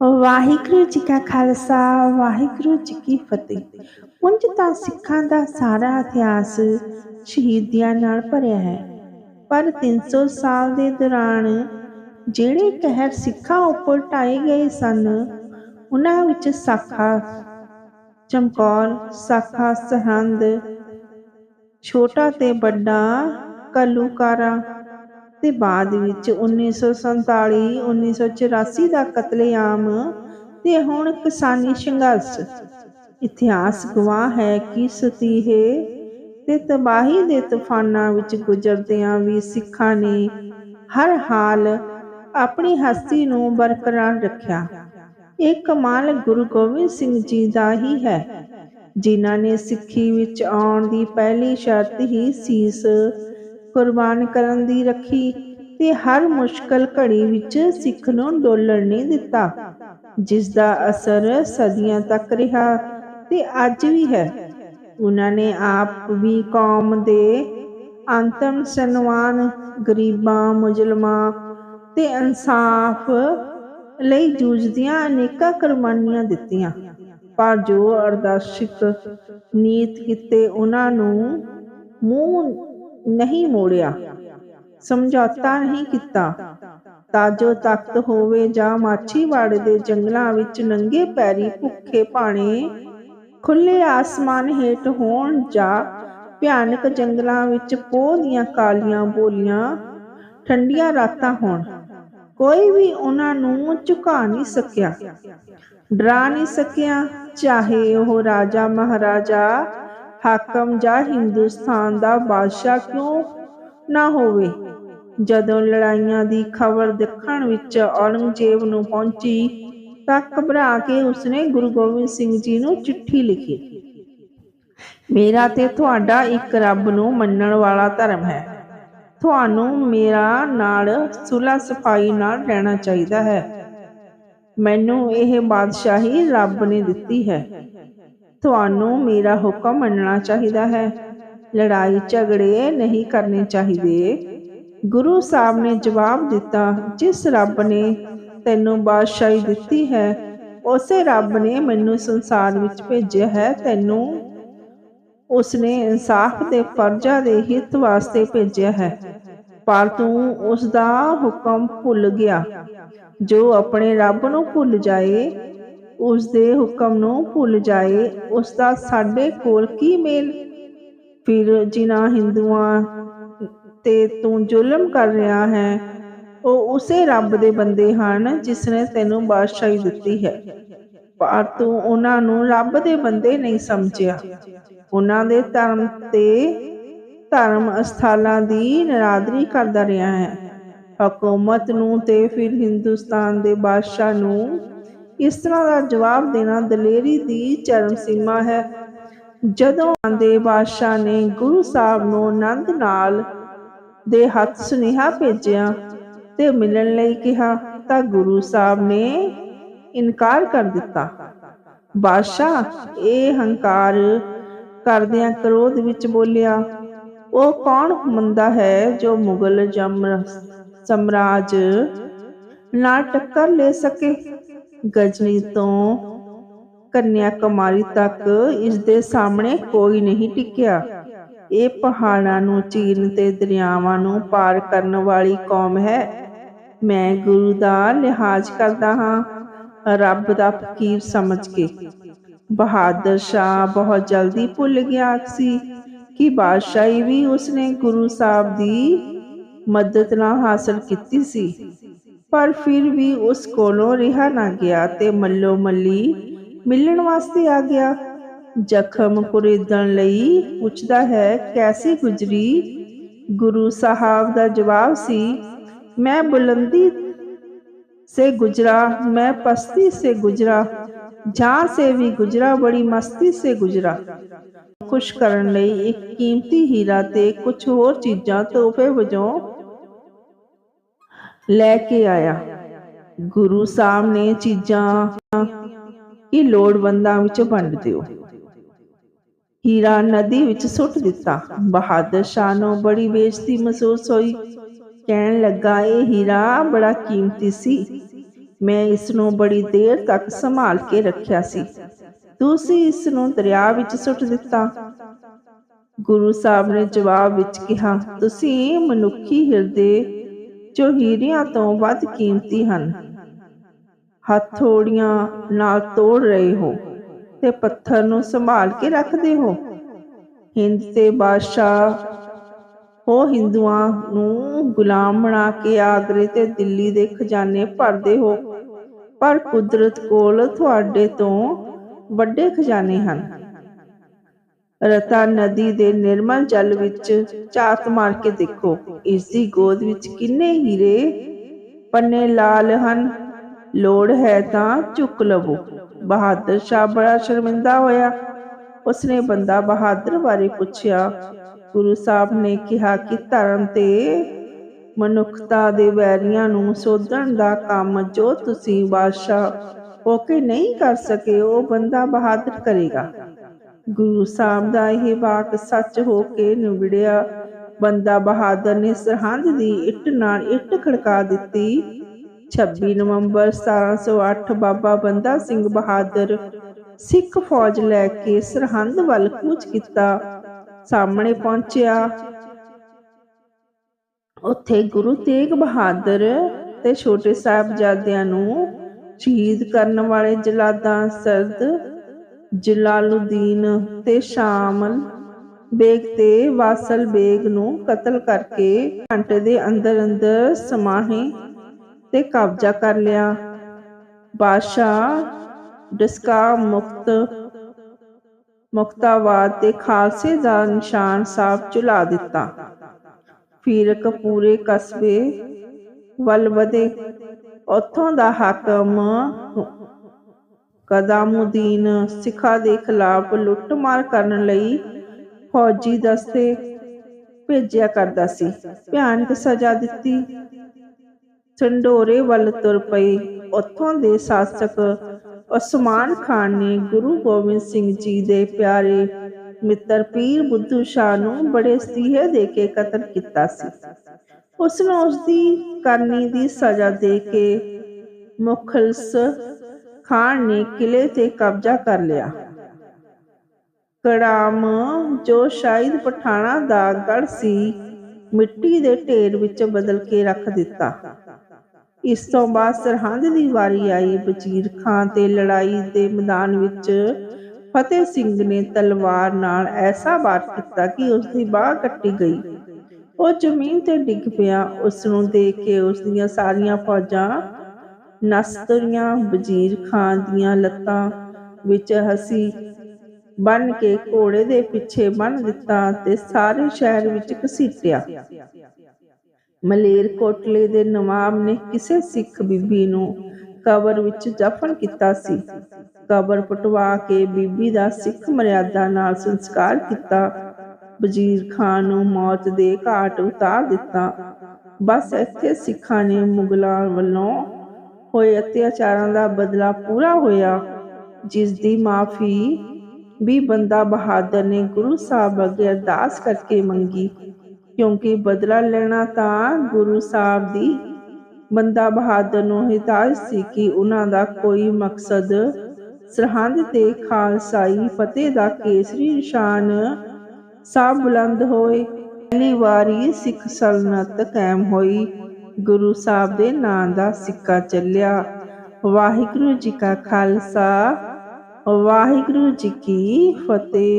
ਵਾਹਿਗੁਰੂ ਜੀ ਕਾ ਖਾਲਸਾ, ਵਾਹਿਗੁਰੂ ਜੀ ਕੀ ਫਤਿਹ। ਉਂਝ ਤਾਂ ਸਿੱਖਾਂ ਦਾ ਸਾਰਾ ਇਤਿਹਾਸ ਸ਼ਹੀਦੀਆਂ ਨਾਲ ਭਰਿਆ ਹੈ। ਪਰ 300 ਸਾਲ ਦੇ ਦੌਰਾਨ ਜਿਹੜੇ ਕਹਿਰ ਸਿੱਖਾਂ ਉੱਪਰ ਢਾਏ ਗਏ ਸਨ, ਉਹਨਾਂ ਵਿੱਚ ਸਾਖਾ, ਚਮਕੌਰ, ਸਾਖਾ, ਸਰਹੰਦ, ਛੋਟਾ ਤੇ ਵੱਡਾ ਕਲੂਕਾਰਾ ਤੇ ਬਾਅਦ ਵਿੱਚ 1947 1984 ਦਾ ਕਤਲੇਆਮ ਤੇ ਹੁਣ ਕਿਸਾਨੀ ਸੰਘਰਸ਼। ਇਤਿਹਾਸ ਗਵਾਹ ਹੈ ਕਿ ਸਤੀਹੇ ਤੇ ਤਬਾਹੀ ਦੇ ਤੂਫਾਨਾਂ ਵਿੱਚ ਗੁਜ਼ਰਦਿਆਂ ਵੀ ਸਿੱਖਾਂ ਨੇ ਹਰ ਹਾਲ ਆਪਣੀ ਹਸਤੀ ਨੂੰ ਬਰਕਰਾਰ ਰੱਖਿਆ। ਇਹ ਕਮਾਲ ਗੁਰੂ ਗੋਬਿੰਦ ਸਿੰਘ ਜੀ ਦਾ ਹੀ ਹੈ। ਜਿਨ੍ਹਾਂ ਨੇ ਸਿੱਖੀ ਵਿੱਚ ਆਉਣ ਦੀ ਪਹਿਲੀ ਸ਼ਰਤ ਹੀ ਸੀਸ ਕੁਰਬਾਨ ਕਰਨ ਦੀ ਰੱਖੀ ਤੇ ਹਰ ਮੁਸ਼ਕਲ ਘੜੀ ਵਿੱਚ ਸਿੱਖ ਨੂੰ ਡੋਲਣ ਨਹੀਂ ਦਿੱਤਾ, ਜਿਸ ਦਾ ਅਸਰ ਸਦੀਆਂ ਤੱਕ ਰਿਹਾ ਤੇ ਅੱਜ ਵੀ ਹੈ। ਉਹਨਾਂ ਨੇ ਆਪ ਵੀ ਕੌਮ ਦੇ ਅੰਤਮ ਸਨਮਾਨ, ਗਰੀਬਾਂ, ਮੁਜਲਮਾਂ ਤੇ ਇਨਸਾਫ ਲਈ ਜੂਝਦੀਆਂ ਅਨੇਕਾਂ ਕੁਰਬਾਨੀਆਂ ਦਿੱਤੀਆਂ, ਪਰ ਜੋ ਅਰਦਾਸ਼ਿਕ ਨੀਤ ਕੀਤੇ ਉਹਨਾਂ ਨੂੰ ਮੂੰਹ ਨਹੀਂ ਮੋੜਿਆ। ਸਮਝੌਤਾ ਨਹੀਂ ਕੀਤਾ। ਤਾਂ ਤਖਤ ਹੋਵੇ ਜਾਂ ਮਾਛੀਵਾੜੇ ਦੇ ਜੰਗਲਾਂ ਵਿੱਚ ਨੰਗੇ ਪੈਰੀ ਭੁੱਖੇ ਪਾਣੇ ਖੁੱਲੇ ਆਸਮਾਨ ਹੇਠ ਹੋਣ ਜਾਂ ਭਿਆਨਕ ਜੰਗਲਾਂ ਵਿੱਚ ਪੋਹ ਦੀਆਂ ਕਾਲੀਆਂ ਬੋਲੀਆਂ ਠੰਡੀਆਂ ਰਾਤਾਂ ਹੋਣ, ਕੋਈ ਵੀ ਉਹਨਾਂ ਨੂੰ ਝੁਕਾ ਨਹੀਂ ਸਕਿਆ। ਡਰਾ ਨਹੀਂ ਸਕਿਆ, ਚਾਹੇ ਉਹ ਰਾਜਾ ਮਹਾਰਾਜਾ ਹਾਕਮ ਜਾਂ ਹਿੰਦੁਸਤਾਨ ਦਾ ਬਾਦਸ਼ਾਹ ਕਿਉਂ ਨਾ ਹੋਵੇ? ਜਦੋਂ ਲੜਾਈਆਂ ਦੀ ਖਬਰ ਦੇਖਣ ਵਿੱਚ ਔਰੰਗਜ਼ੇਬ ਨੂੰ ਪਹੁੰਚੀ ਤਾਂ ਘਬਰਾ ਕੇ ਉਸਨੇ ਗੁਰੂ ਗੋਬਿੰਦ ਸਿੰਘ ਜੀ ਨੂੰ ਚਿੱਠੀ ਲਿਖੀ। ਮੇਰਾ ਤੇ ਤੁਹਾਡਾ ਇੱਕ ਰੱਬ ਨੂੰ ਮੰਨਣ ਵਾਲਾ ਧਰਮ ਹੈ। ਤੁਹਾਨੂੰ ਮੇਰਾ ਨਾਲ ਸੁਲਾ ਸਫ਼ਾਈ ਨਾਲ ਰਹਿਣਾ ਚਾਹੀਦਾ ਹੈ। ਮੈਨੂੰ ਇਹ ਬਾਦਸ਼ਾਹੀ ਰੱਬ ਨੇ ਦਿੱਤੀ ਹੈ। ਤੁਹਾਨੂੰ ਮੇਰਾ ਹੁਕਮ ਮੰਨਣਾ ਚਾਹੀਦਾ ਹੈ। ਲੜਾਈ ਝਗੜੇ ਨਹੀਂ ਕਰਨੇ ਚਾਹੀਦੇ। ਗੁਰੂ ਸਾਹਿਬ ਨੇ ਜਵਾਬ ਦਿੱਤਾ, ਜਿਸ ਰੱਬ ਨੇ ਤੈਨੂੰ ਬਾਦਸ਼ਾਹੀ ਦਿੱਤੀ ਹੈ, ਉਸੇ ਰੱਬ ਨੇ ਮੈਨੂੰ ਸੰਸਾਰ ਵਿੱਚ ਭੇਜਿਆ ਹੈ। ਤੈਨੂੰ ਉਸਨੇ ਇਨਸਾਫ ਦੇ ਫਰਜ਼ਾਂ ਦੇ ਹਿੱਤ ਵਾਸਤੇ ਭੇਜਿਆ ਹੈ, ਪਰ ਤੂੰ ਉਸ ਦਾ ਹੁਕਮ ਭੁੱਲ ਗਿਆ। ਜੋ ਆਪਣੇ ਰੱਬ ਨੂੰ ਭੁੱਲ ਜਾਏ ਉਸ ਦੇ ਹੁਕਮ ਨੂੰ ਭੁੱਲ ਜਾਏ ਉਸ ਦਾ ਸਾਡੇ ਕੋਲ ਕੀ ਮੇਲ? ਫਿਰ ਜਿਨ੍ਹਾਂ ਹਿੰਦੂਆਂ ਤੇ ਤੂੰ ਜ਼ੁਲਮ ਕਰ ਰਿਹਾ ਹੈ, ਉਹ ਉਸੇ ਰੱਬ ਦੇ ਬੰਦੇ ਹਨ ਜਿਸ ਨੇ ਤੈਨੂੰ ਬਾਦਸ਼ਾਹੀ ਦਿੱਤੀ ਹੈ। ਪਰ ਤੂੰ ਉਹਨਾਂ ਨੂੰ ਰੱਬ ਦੇ ਬੰਦੇ ਨਹੀਂ ਸਮਝਿਆ। ਉਹਨਾਂ ਦੇ ਧਰਮ ਤੇ ਧਰਮ ਅਸਥਾਲਾਂ ਦੀ ਨਰਾਦਰੀ ਕਰਦਾ ਰਿਹਾ ਹੈ। ਹਕੂਮਤ ਨੂੰ ਤੇ ਫਿਰ ਹਿੰਦੁਸਤਾਨ ਦੇ ਬਾਦਸ਼ਾਹ ਨੂੰ ਇਸ ਤਰ੍ਹਾਂ ਦਾ ਜਵਾਬ ਦੇਣਾ ਦਲੇਰੀ ਦੀ ਚਰਮ ਸੀਮਾ ਹੈ। ਜਦੋਂ ਆਂਦੇ ਬਾਦਸ਼ਾਹ ਨੇ ਗੁਰੂ ਸਾਹਿਬ ਨੂੰ ਆਨੰਦ ਨਾਲ ਦੇ ਹੱਥ ਸੁਨੇਹਾ ਭੇਜਿਆ ਤੇ ਮਿਲਣ ਲਈ ਕਿਹਾ, ਤਾਂ ਗੁਰੂ ਸਾਹਿਬ ਨੇ ਇਨਕਾਰ ਕਰ ਦਿੱਤਾ। ਬਾਦਸ਼ਾਹ ਇਹ ਹੰਕਾਰ ਕਰਦਿਆਂ ਕ੍ਰੋਧ ਵਿੱਚ ਬੋਲਿਆ, ਉਹ ਕੌਣ ਮੰਦਾ ਹੈ ਜੋ ਮੁਗਲ ਜਮ, ਸਮਰਾਜ ਨਾਲ ਟੱਕਰ ਲੈ ਸਕੇ? ਗਜਨੀ ਤੋਂ ਕੰਨਿਆ ਕੁਮਾਰੀ ਤੱਕ ਇਸ ਦੇ ਸਾਹਮਣੇ ਕੋਈ ਨਹੀਂ ਟਿਕਿਆ। ਇਹ ਪਹਾੜਾਂ ਨੂੰ, ਚੀਰਨ ਤੇ ਦਰਿਆਵਾਂ ਨੂੰ ਪਾਰ ਕਰਨ ਵਾਲੀ ਕੌਮ ਹੈ। ਮੈਂ ਗੁਰੂ ਦਾ ਲਿਹਾਜ਼ ਕਰਦਾ ਹਾਂ। ਰੱਬ ਦਾ ਫਕੀਰ ਸਮਝ ਕੇ। ਬਹਾਦਰ ਸ਼ਾਹ ਬਹੁਤ ਜਲਦੀ ਭੁੱਲ ਗਿਆ ਸੀ ਕਿ ਬਾਦਸ਼ਾਹੀ ਵੀ ਉਸਨੇ ਗੁਰੂ ਸਾਹਿਬ ਦੀ ਮਦਦ ਨਾਲ ਹਾਸਲ ਕੀਤੀ ਸੀ। ਪਰ ਫਿਰ ਵੀ ਉਸ ਕੋਲੋਂ ਰਿਹਾ ਨਾ ਗਿਆ ਤੇ ਮੱਲੋ ਮੱਲੀ ਮਿਲਣ ਵਾਸਤੇ ਆ ਗਿਆ ਜ਼ਖਮ ਕੁਰੇਦਣ ਲਈ ਪੁੱਛਦਾ ਹੈ ਕੈਸੀ ਗੁਜਰੀ ਗੁਰੂ ਸਾਹਿਬ ਦਾ ਜਵਾਬ ਸੀ ਮੈਂ ਬੁਲੰਦੀ से गुजरा मैं पस्ती से गुजरा जहाँ से भी गुजरा बड़ी मस्ती से गुजरा ਖੁਸ਼ ਕਰਨ ਲਈ ਇੱਕ ਕੀਮਤੀ ਹੀਰਾ ਤੇ ਕੁਝ ਹੋਰ ਚੀਜ਼ਾਂ ਤੋਹਫੇ ਵਜੋਂ ਲੈ ਕੇ ਆਇਆ। ਗੁਰੂ ਸਾਹਿਬ ਨੇ ਚੀਜ਼ਾਂ ਹੀ ਲੋੜਵੰਦਾਂ ਵਿੱਚ ਵੰਡ ਦਿਓ। ਹੀਰਾ ਨਦੀ ਵਿੱਚ ਸੁੱਟ ਦਿੱਤਾ। ਬਹਾਦਰ ਸ਼ਾਹ ਨੂੰ ਬੜੀ ਬੇਇੱਜ਼ਤੀ ਮਹਿਸੂਸ ਹੋਈ। ਕਹਿਣ ਲੱਗਾ, ਇਹ ਹੀਰਾ ਬੜਾ ਕੀਮਤੀ ਸੀ। ਮੈਂ ਇਸ ਨੂੰ ਬੜੀ ਦੇਰ ਤੱਕ ਸੰਭਾਲ ਕੇ ਰੱਖਿਆ ਸੀ। ਤੁਸੀਂ ਇਸ ਨੂੰ ਦਰਿਆ ਵਿੱਚ ਸੁੱਟ ਦਿੱਤਾ। ਗੁਰੂ ਸਾਹਿਬ ਨੇ ਜਵਾਬ ਵਿੱਚ ਕਿਹਾ, ਤੁਸੀਂ ਮਨੁੱਖੀ ਹਿਰਦੇ ਜੋ ਹੀਰਿਆਂ ਤੋਂ ਵੱਧ ਕੀਮਤੀ ਹਨ। ਹਥੌੜੀਆਂ ਨਾਲ ਤੋੜ ਰਹੇ ਹੋ ਤੇ ਪੱਥਰ ਨੂੰ ਸੰਭਾਲ ਕੇ ਰੱਖਦੇ ਹੋ। ਹਿੰਦ ਤੇ ਬਾਦਸ਼ਾਹ ਹੋ ਹਿੰਦੂਆਂ ਨੂੰ ਗੁਲਾਮ ਬਣਾ ਕੇ ਆਗਰੇ ਤੇ ਦਿੱਲੀ ਦੇ ਖਜ਼ਾਨੇ ਭਰਦੇ ਹੋ। ਪਰ ਕੁਦਰਤ ਕੋਲ ਤੁਹਾਡੇ ਤੋਂ ਵੱਡੇ ਖਜ਼ਾਨੇ ਹਨ। ਰਤਾ ਨਦੀ ਦੇ ਨਿਰਮਲ ਜਲ ਵਿੱਚ ਝਾਤ ਮਾਰ ਕੇ ਦੇਖੋ। ਇਸ ਦੀ ਗੋਦ ਵਿੱਚ ਕਿੰਨੇ ਹੀਰੇ ਪੰਨੇ ਲਾਲ ਹਨ। ਲੋੜ ਹੈ ਤਾਂ ਚੁੱਕ ਲਵੋ। ਬਹਾਦਰ ਸ਼ਾਹ ਬੜਾ ਸ਼ਰਮਿੰਦਾ ਹੋਇਆ। ਉਸਨੇ ਬੰਦਾ ਬਹਾਦਰ ਬਾਰੇ ਪੁੱਛਿਆ। ਗੁਰੂ ਸਾਹਿਬ ਨੇ ਕਿਹਾ ਕਿ ਧਰਮ ਤੇ ਮਨੁੱਖਤਾ ਦੇ ਵੈਰੀਆਂ ਨੂੰ ਸੋਧਣ ਦਾ ਕੰਮ ਜੋ ਤੁਸੀਂ ਬਾਦਸ਼ਾਹ ਹੋ ਕੇ ਨਹੀਂ ਕਰ ਸਕੇ, ਉਹ ਬੰਦਾ ਬਹਾਦਰ ਕਰੇਗਾ। ਗੁਰੂ ਸਾਹਿਬ ਦਾ ਇਹ ਵਾਕ ਸੱਚ ਹੋ ਕੇ ਨਿਵੜਿਆ। ਬੰਦਾ ਬਹਾਦਰ ਨੇ ਸਰਹੰਦ ਦੀ ਇੱਟ ਨਾਲ ਇੱਟ ਖੜਕਾ ਦਿੱਤੀ। 26 ਨਵੰਬਰ 1708 ਬਾਬਾ ਬੰਦਾ ਸਿੰਘ ਬਹਾਦਰ ਸਿੱਖ ਫੌਜ ਲੈ ਕੇ ਸਰਹੰਦ ਵੱਲ ਕੂਚ ਕੀਤਾ। ਸਾਹਮਣੇ ਪਹੁੰਚਿਆ। ਉੱਥੇ ਗੁਰੂ ਤੇਗ ਬਹਾਦਰ ਤੇ ਛੋਟੇ ਸਾਹਿਬਜ਼ਾਦਿਆਂ ਨੂੰ ਸ਼ਹੀਦ ਕਰਨ ਵਾਲੇ ਜਲਾਦਾਂ ਸਰਦ ਜਲਾਲੁਦੀਨ ਤੇ ਸ਼ਾਮਲ ਬੇਗ ਤੇ ਵਾਸਲ ਬੇਗ ਨੂੰ ਕਤਲ ਕਰਕੇ ਘੰਟੇ ਦੇ ਅੰਦਰ ਅੰਦਰ ਸਮਾਹੇ ਤੇ ਕਬਜ਼ਾ ਕਰ ਲਿਆ। ਬਾਦਸ਼ਾਹ ਡਸਕਾ ਮੁਕਤ ਮੁਕਤਾਬਾਦ ਤੇ ਖਾਲਸੇ ਦਾ ਨਿਸ਼ਾਨ ਸਾਫ਼ ਚੁਲਾ ਦਿੱਤਾ। ਫੀਰਕ ਪੂਰੇ ਕਸਬੇ ਵੱਲ ਵਧੇ। ਉੱਥੋਂ ਦਾ ਹਾਕਮ ਕਦਾਮੁਦੀਨ ਸਿੱਖਾਂ ਦੇ ਖਿਲਾਫ ਲੁੱਟਮਾਰ ਕਰਨ ਲਈ ਫੌਜੀ ਦਸਤੇ ਭੇਜਿਆ ਕਰਦਾ ਸੀ। ਭਿਆਨਕ ਸਜ਼ਾ ਦਿੱਤੀ। ਸੰਡੋਰੇ ਵੱਲ ਤੁਰ ਪਏ ਉੱਥੋਂ ਦੇ ਸ਼ਾਸਕ ਉਸਮਾਨ ਖਾਨ ਨੇ ਗੁਰੂ ਗੋਬਿੰਦ ਸਿੰਘ ਜੀ ਦੇ ਪਿਆਰੇ ਮਿੱਤਰ ਪੀਰ ਬੁੱਧੂ ਸ਼ਾਹ ਨੂੰ ਬੜੇ ਸਤੀਹੇ ਦੇ ਕੇ ਕਤਲ ਕੀਤਾ ਸੀ। ਉਸ ਨੂੰ ਉਸ ਦੀ ਕਰਨੀ ਦੀ ਸਜ਼ਾ ਦੇ ਕੇ ਮੁਖਲਸ ਖਾਨ ਨੇ ਕਿਲੇ ਤੇ ਕਬਜ਼ਾ ਕਰ ਲਿਆ। ਕੜਾਮ, ਜੋ ਸ਼ਾਇਦ ਪਠਾਣਾ ਦਾ ਗੜ ਸੀ, ਮਿੱਟੀ ਦੇ ਢੇਰ ਵਿੱਚ ਬਦਲ ਕੇ ਰੱਖ ਦਿੱਤਾ। ਇਸ ਤੋਂ ਬਾਅਦ ਸਰਹੰਦ ਦੀ ਵਾਰੀ ਆਈ। ਵਜ਼ੀਰ ਖਾਨ ਤੇ ਲੜਾਈ ਦੇ ਮੈਦਾਨ ਵਿੱਚ ਫਤਿਹ ਸਿੰਘ ਨੇ ਤਲਵਾਰ ਨਾਲ ਐਸਾ ਵਾਰ ਕੀਤਾ ਕਿ ਉਸ ਦੀ ਬਾਹ ਕੱਟੀ ਗਈ। ਉਹ ਜ਼ਮੀਨ ਤੇ ਡਿੱਗ ਪਿਆ। ਉਸ ਨੂੰ ਦੇਖ ਕੇ ਉਸ ਦੀਆਂ ਸਾਰੀਆਂ ਫੌਜਾਂ ਨਸਤਰੀਆਂ, ਵਜ਼ੀਰ ਖਾਨ ਦੀਆਂ ਲੱਤਾਂ ਵਿੱਚ ਹਸੀ। ਬਨ ਕੇ ਘੋੜੇ ਦੇ ਪਿੱਛੇ ਬੰਨ ਦਿੱਤਾ ਤੇ ਸਾਰੇ ਸ਼ਹਿਰ ਵਿੱਚ ਘਸੀਟਿਆ। ਮਲੇਰ ਕੋਟਲੇ ਦੇ ਨਵਾਬ ਨੇ ਕਿਸੇ ਸਿੱਖ ਬੀਬੀ ਨੂੰ ਕਬਰ ਵਿੱਚ ਦਫਨ ਕੀਤਾ ਸੀ। ਕਬਰ ਪਟਵਾ ਕੇ ਬੀਬੀ ਦਾ ਸਿੱਖ ਮਰਿਆਦਾ ਨਾਲ ਸੰਸਕਾਰ ਕੀਤਾ। ਵਜ਼ੀਰ ਖਾਨ ਨੂੰ ਮੌਤ ਦੇ ਘਾਟ ਉਤਾਰ ਦਿੱਤਾ। ਬਸ ਇੱਥੇ ਸਿੱਖਾਂ ਨੇ ਮੁਗਲਾਂ ਵੱਲੋਂ ਹੋਏ ਅਤਿਆਚਾਰਾਂ ਦਾ ਬਦਲਾ ਪੂਰਾ ਹੋਇਆ, ਜਿਸ ਦੀ ਮਾਫੀ ਵੀ ਬੰਦਾ ਬਹਾਦਰ ਨੇ ਗੁਰੂ ਸਾਹਿਬ ਅੱਗੇ ਅਰਦਾਸ ਕਰਕੇ ਮੰਗੀ। ਕਿਉਂਕਿ ਬਦਲਾ ਲੈਣਾ ਤਾਂ ਗੁਰੂ ਸਾਹਿਬ ਦੀ, ਬੰਦਾ ਬਹਾਦਰ ਨੂੰ ਹਿਦਾਇਤ ਸੀ ਕਿ ਉਹਨਾਂ ਦਾ ਕੋਈ ਮਕਸਦ ਸਰਹੰਦ ਤੇ ਖਾਲਸਾਈ ਫਤਿਹ ਦਾ ਕੇਸਰੀ ਨਿਸ਼ਾਨ ਸਾਹ ਬੁਲੰਦ ਹੋਏ। ਪਹਿਲੀ ਵਾਰੀ ਸਿੱਖ ਸਲਤਨਤ ਕਾਇਮ ਹੋਈ। ਗੁਰੂ ਸਾਹਿਬ ਦੇ ਨਾਂ ਦਾ ਸਿੱਕਾ ਚੱਲਿਆ। ਵਾਹਿਗੁਰੂ ਜੀ ਕਾ ਖਾਲਸਾ, ਵਾਹਿਗੁਰੂ ਜੀ ਕੀ ਫਤਿਹ।